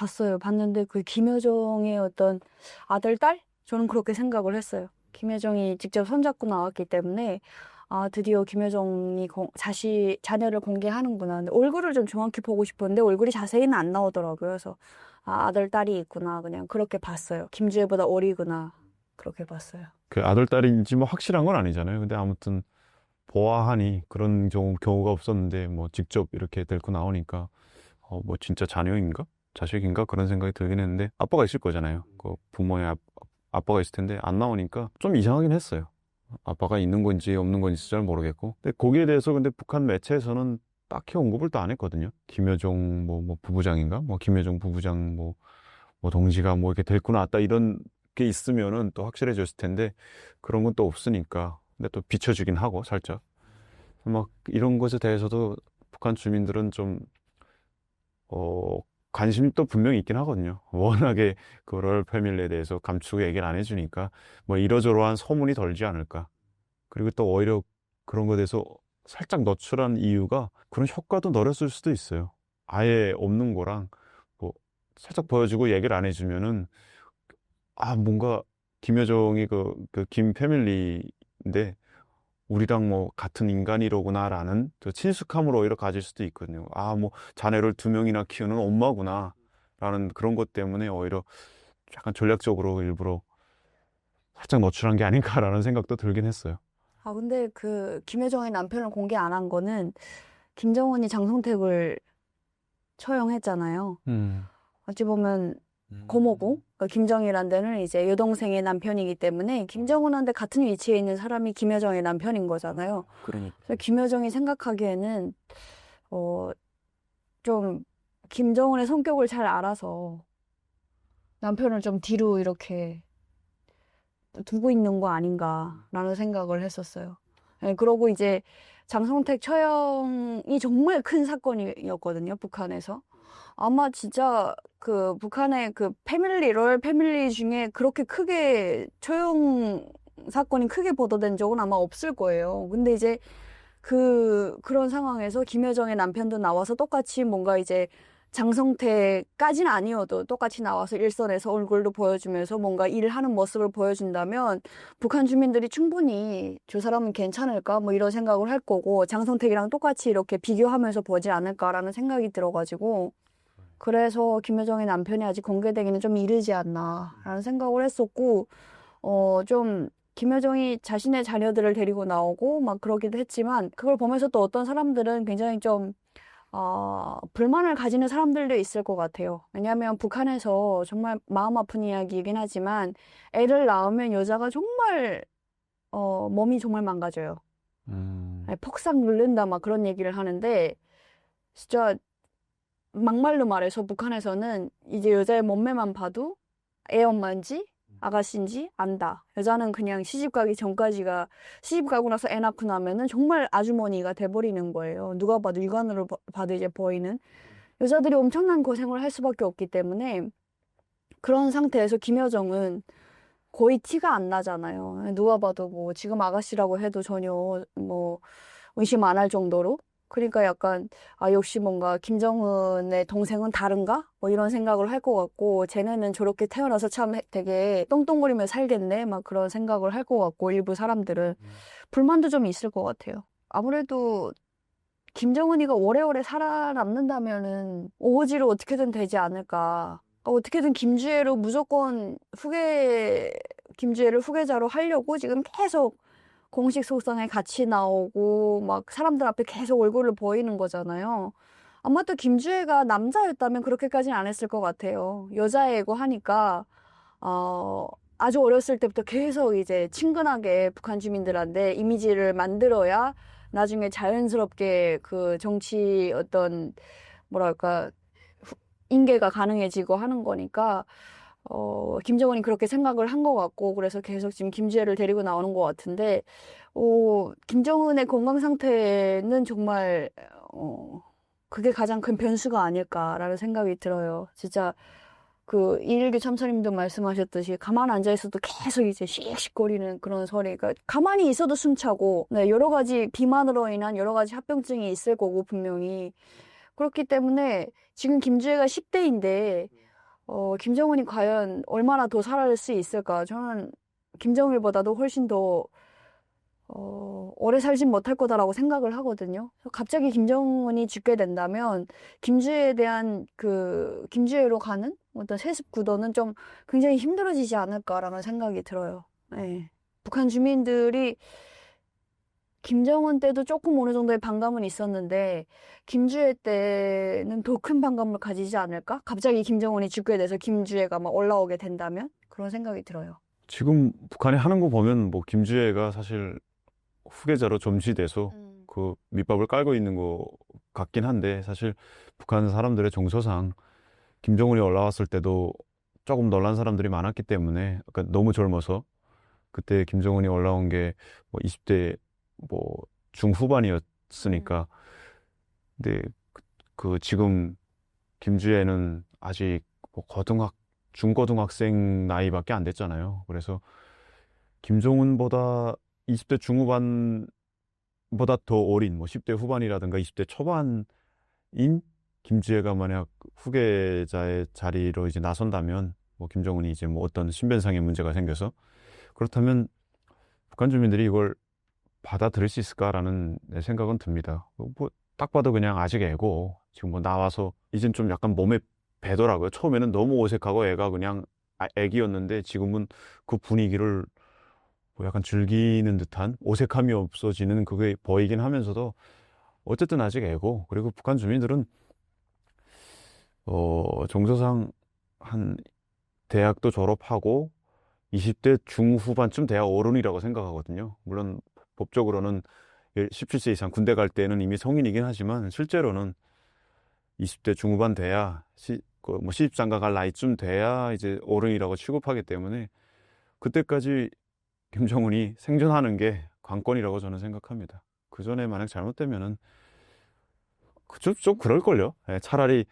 봤어요. 봤는데 그 김여정의 어떤 아들, 딸? 저는 그렇게 생각을 했어요. 김여정이 직접 손잡고 나왔기 때문에 아, 드디어 김여정이 공- 자시, 자녀를 공개하는구나. 근데 얼굴을 좀 정확히 보고 싶었는데 얼굴이 자세히는 안 나오더라고요. 그래서 아, 아들, 딸이 있구나. 그냥 그렇게 봤어요. 김주혜보다 어리구나. 그렇게 봤어요. 그 아들, 딸인지 뭐 확실한 건 아니잖아요. 근데 아무튼 보아하니 그런 경우, 경우가 없었는데 뭐 직접 이렇게 데리고 나오니까 어, 뭐 진짜 자녀인가? 자식인가? 그런 생각이 들긴 했는데 아빠가 있을 거잖아요. 그 부모의 아, 아빠가 있을 텐데 안 나오니까 좀 이상하긴 했어요. 아빠가 있는 건지 없는 건지 잘 모르겠고. 근데 거기에 대해서 근데 북한 매체에서는 딱히 언급을 또 안 했거든요. 김여정 뭐, 뭐 부부장인가? 뭐 김여정 부부장 뭐, 뭐 동지가 뭐 이렇게 데리고 나왔다 이런 게 있으면은 또 확실해졌을 텐데 그런 건 또 없으니까. 근데 또 비춰주긴 하고 살짝. 막 이런 것에 대해서도 북한 주민들은 좀 어, 관심이 또 분명히 있긴 하거든요. 워낙에 그 로열 패밀리에 대해서 감추고 얘기를 안 해주니까 뭐 이러저러한 소문이 돌지 않을까. 그리고 또 오히려 그런 것에 대해서 살짝 노출한 이유가 그런 효과도 노렸을 수도 있어요. 아예 없는 거랑 뭐 살짝 보여주고 얘기를 안 해주면은 아 뭔가 김여정이 그, 그 김 패밀리인데 우리랑 뭐 같은 인간이로구나라는 그 친숙함을 오히려 가질 수도 있거든요. 아, 뭐 자녀를 두 명이나 키우는 엄마구나라는 그런 것 때문에 오히려 약간 전략적으로 일부러 살짝 노출한 게 아닌가라는 생각도 들긴 했어요. 아, 근데 그 김여정의 남편을 공개 안 한 거는 김정은이 장성택을 처형했잖아요. 음. 어찌 보면 고모고 그러니까 김정일한 데는 이제 여동생의 남편이기 때문에 김정은한테 같은 위치에 있는 사람이 김여정의 남편인 거잖아요. 그러니까 그래서 김여정이 생각하기에는 어 좀 김정은의 성격을 잘 알아서 남편을 좀 뒤로 이렇게 두고 있는 거 아닌가라는 생각을 했었어요. 예, 그러고 이제 장성택 처형이 정말 큰 사건이었거든요, 북한에서. 아마 진짜 그 북한의 그 패밀리, 로열 패밀리 중에 그렇게 크게 처형 사건이 크게 보도된 적은 아마 없을 거예요. 근데 이제 그, 그런 상황에서 김여정의 남편도 나와서 똑같이 뭔가 이제 장성태까지는 아니어도 똑같이 나와서 일선에서 얼굴도 보여주면서 뭔가 일하는 모습을 보여준다면 북한 주민들이 충분히 저 사람은 괜찮을까? 뭐 이런 생각을 할 거고 장성택이랑 똑같이 이렇게 비교하면서 보지 않을까라는 생각이 들어가지고 그래서 김여정의 남편이 아직 공개되기는 좀 이르지 않나라는 생각을 했었고 어좀 김여정이 자신의 자녀들을 데리고 나오고 막 그러기도 했지만 그걸 보면서 또 어떤 사람들은 굉장히 좀 어, 불만을 가지는 사람들도 있을 것 같아요. 왜냐하면 북한에서 정말 마음 아픈 이야기이긴 하지만 애를 낳으면 여자가 정말 어, 몸이 정말 망가져요. 음. 아니, 폭삭 누른다 막 그런 얘기를 하는데 진짜 막말로 말해서 북한에서는 이제 여자의 몸매만 봐도 애 엄마인지 아가씨인지 안다. 여자는 그냥 시집 가기 전까지가 시집 가고 나서 애 낳고 나면은 정말 아주머니가 돼버리는 거예요. 누가 봐도 육안으로 봐- 봐도 이제 보이는 여자들이 엄청난 고생을 할 수밖에 없기 때문에 그런 상태에서 김여정은 거의 티가 안 나잖아요. 누가 봐도 뭐 지금 아가씨라고 해도 전혀 뭐 의심 안 할 정도로. 그러니까 약간 아 역시 뭔가 김정은의 동생은 다른가? 뭐 이런 생각을 할 것 같고 쟤네는 저렇게 태어나서 참 되게 똥똥거리며 살겠네 막 그런 생각을 할 것 같고 일부 사람들은 불만도 좀 있을 것 같아요. 아무래도 김정은이가 오래오래 살아남는다면은 오호지로 어떻게든 되지 않을까. 그러니까 어떻게든 김주애로 무조건 후계 김주애를 후계자로 하려고 지금 계속 공식 속상에 같이 나오고 막 사람들 앞에 계속 얼굴을 보이는 거잖아요. 아마 또 김주애가 남자였다면 그렇게까지는 안 했을 것 같아요. 여자애고 하니까 어 아주 어렸을 때부터 계속 이제 친근하게 북한 주민들한테 이미지를 만들어야 나중에 자연스럽게 그 정치 어떤 뭐랄까 후- 인계가 가능해지고 하는 거니까 어, 김정은이 그렇게 생각을 한 것 같고, 그래서 계속 지금 김주애를 데리고 나오는 것 같은데, 어, 김정은의 건강 상태는 정말, 어, 그게 가장 큰 변수가 아닐까라는 생각이 들어요. 진짜, 그, 이일규 참사님도 말씀하셨듯이, 가만 앉아 있어도 계속 이제 씩씩거리는 그런 소리. 그러니까, 가만히 있어도 숨차고, 네, 여러 가지 비만으로 인한 여러 가지 합병증이 있을 거고, 분명히. 그렇기 때문에, 지금 김주애가 10대인데, 어, 김정은이 과연 얼마나 더 살아날 수 있을까? 저는 김정일보다도 훨씬 더 어, 오래 살진 못할 거다라고 생각을 하거든요. 갑자기 김정은이 죽게 된다면 김주애에 대한 그 김주애로 가는 어떤 세습 구도는 좀 굉장히 힘들어지지 않을까라는 생각이 들어요. 예. 북한 주민들이 김정은 때도 조금 어느 정도의 반감은 있었는데 김주애 때는 더 큰 반감을 가지지 않을까? 갑자기 김정은이 죽게 돼서 김주애가 막 올라오게 된다면 그런 생각이 들어요. 지금 북한이 하는 거 보면 뭐 김주애가 사실 후계자로 점치돼서 그 밑밥을 깔고 있는 것 같긴 한데 사실 북한 사람들의 정서상 김정은이 올라왔을 때도 조금 놀란 사람들이 많았기 때문에 그러니까 너무 젊어서 그때 김정은이 올라온 게 뭐 20대 뭐 중후반이었으니까 근데 그, 그 지금 김주애는 아직 뭐 고등학 중고등학생 나이밖에 안 됐잖아요. 그래서 김정은보다 20대 중후반보다 더 어린 뭐 10대 후반이라든가 20대 초반인 김주애가 만약 후계자의 자리로 이제 나선다면 뭐 김정은이 이제 뭐 어떤 신변상의 문제가 생겨서 그렇다면 북한 주민들이 이걸 받아들일 수 있을까라는 내 생각은 듭니다. 뭐 딱 봐도 그냥 아직 애고 지금 뭐 나와서 이젠 좀 약간 몸에 배더라고요. 처음에는 너무 어색하고 애가 그냥 아- 애기였는데 지금은 그 분위기를 뭐 약간 즐기는 듯한 어색함이 없어지는 그게 보이긴 하면서도 어쨌든 아직 애고 그리고 북한 주민들은 어 정서상 한 대학도 졸업하고 20대 중후반쯤 돼야 어른이라고 생각하거든요. 물론 법적으로는 17세 이상 군대 갈 때는 이미 성인이긴 하지만 실제로는 20대 중후반 돼야 시, 그뭐 시집장가 갈 나이쯤 돼야 이제 어른이라고 취급하기 때문에 그때까지 김정은이 생존하는 게 관건이라고 저는 생각합니다. 그 전에 만약 잘못되면은 그좀 좀 그럴걸요. 예, 차라리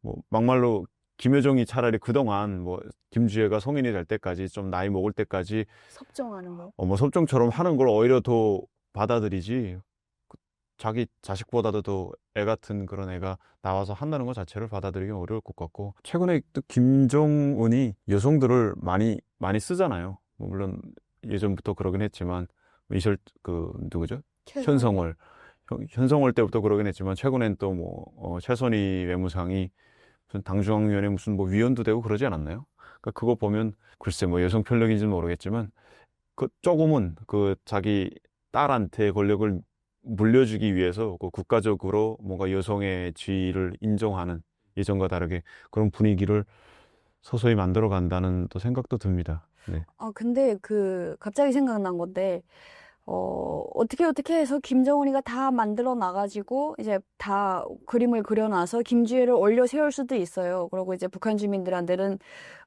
뭐 막말로 김여정이 차라리 그동안 뭐 김주애가 성인이 될 때까지 좀 나이 먹을 때까지 섭정하는 거. 어머 섭정처럼 하는 걸 오히려 더 받아들이지 그 자기 자식보다도 더 애 같은 그런 애가 나와서 한다는 것 자체를 받아들이기 어려울 것 같고 최근에 또 김정은이 여성들을 많이 많이 쓰잖아요. 뭐 물론 예전부터 그러긴 했지만 이철 그 누구죠? 현성월 현- 현성월 때부터 그러긴 했지만 최근엔 또뭐 어, 최선희 외무상이 당중앙위원회 무슨 뭐 위원도 되고 그러지 않았나요? 그러니까 그거 보면 글쎄 뭐 여성 편력인지는 모르겠지만 그 조금은 그 자기 딸한테 권력을 물려주기 위해서 그 국가적으로 뭔가 여성의 지위를 인정하는 예전과 다르게 그런 분위기를 서서히 만들어 간다는 또 생각도 듭니다. 네. 아, 근데 그, 갑자기 생각난 건데, 어, 어떻게 어떻게 해서 김정은이가 다 만들어 놔가지고, 이제 다 그림을 그려놔서 김주애를 올려 세울 수도 있어요. 그리고 이제 북한 주민들한테는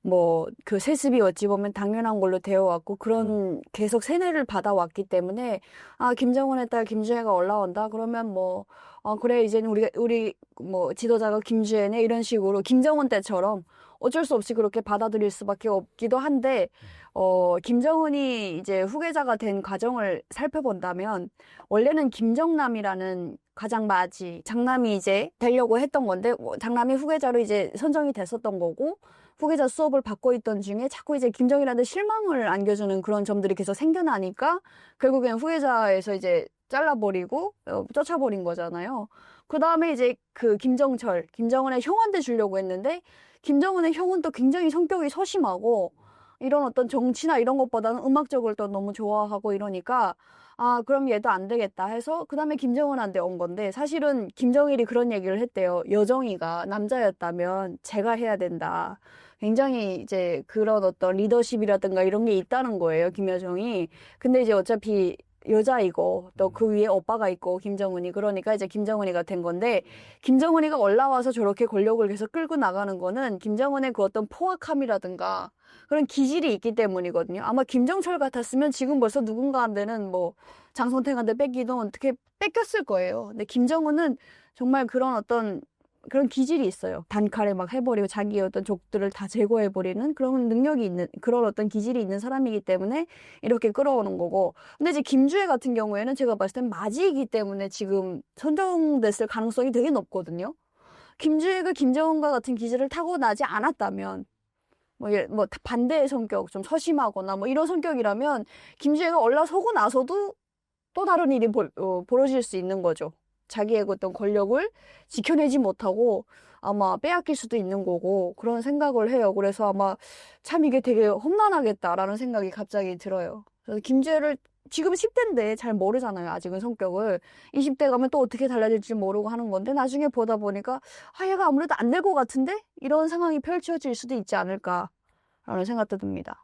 뭐, 그 세습이 어찌 보면 당연한 걸로 되어 왔고, 그런 계속 세뇌를 받아왔기 때문에, 아, 김정은의 딸 김주애가 올라온다? 그러면 뭐, 어, 그래, 이제는 우리가, 우리, 뭐, 지도자가 김주애네? 이런 식으로, 김정은 때처럼 어쩔 수 없이 그렇게 받아들일 수밖에 없기도 한데, 어, 김정은이 이제 후계자가 된 과정을 살펴본다면, 원래는 김정남이라는 가장 맞이, 장남이 이제 되려고 했던 건데, 어, 장남이 후계자로 이제 선정이 됐었던 거고, 후계자 수업을 받고 있던 중에 자꾸 이제 김정일한테 실망을 안겨주는 그런 점들이 계속 생겨나니까, 결국엔 후계자에서 이제 잘라버리고, 어, 쫓아버린 거잖아요. 그 다음에 이제 그 김정철, 김정은의 형한테 주려고 했는데, 김정은의 형은 또 굉장히 성격이 소심하고, 이런 어떤 정치나 이런 것보다는 음악적을 또 너무 좋아하고 이러니까, 아, 그럼 얘도 안 되겠다 해서, 그 다음에 김정은한테 온 건데, 사실은 김정일이 그런 얘기를 했대요. 여정이가 남자였다면 제가 해야 된다. 굉장히 이제 그런 어떤 리더십이라든가 이런 게 있다는 거예요, 김여정이. 근데 이제 어차피 여자이고, 또 그 위에 오빠가 있고, 김정은이. 그러니까 이제 김정은이가 된 건데, 김정은이가 올라와서 저렇게 권력을 계속 끌고 나가는 거는 김정은의 그 어떤 포악함이라든가 그런 기질이 있기 때문이거든요. 아마 김정철 같았으면 지금 벌써 누군가한테는 뭐 장선택한테 뺏기든 어떻게 뺏겼을 거예요. 근데 김정은은 정말 그런 어떤 그런 기질이 있어요. 단칼에 막 해버리고 자기의 어떤 족들을 다 제거해버리는 그런 능력이 있는, 그런 어떤 기질이 있는 사람이기 때문에 이렇게 끌어오는 거고. 근데 이제 김주애 같은 경우에는 제가 봤을 땐 맞이이기 때문에 지금 선정됐을 가능성이 되게 높거든요. 김주애가 김정은과 같은 기질을 타고나지 않았다면, 뭐, 예- 뭐 반대의 성격, 좀 소심하거나 뭐 이런 성격이라면 김지혜가 올라서고 나서도 또 다른 일이 벌, 어, 벌어질 수 있는 거죠. 자기의 어떤 권력을 지켜내지 못하고 아마 빼앗길 수도 있는 거고 그런 생각을 해요. 그래서 아마 참 이게 되게 험난하겠다라는 생각이 갑자기 들어요. 그래서 김지혜를 지금 10대인데 잘 모르잖아요. 아직은 성격을. 20대 가면 또 어떻게 달라질지 모르고 하는 건데 나중에 보다 보니까 아 얘가 아무래도 안 될 것 같은데 이런 상황이 펼쳐질 수도 있지 않을까라는 생각도 듭니다.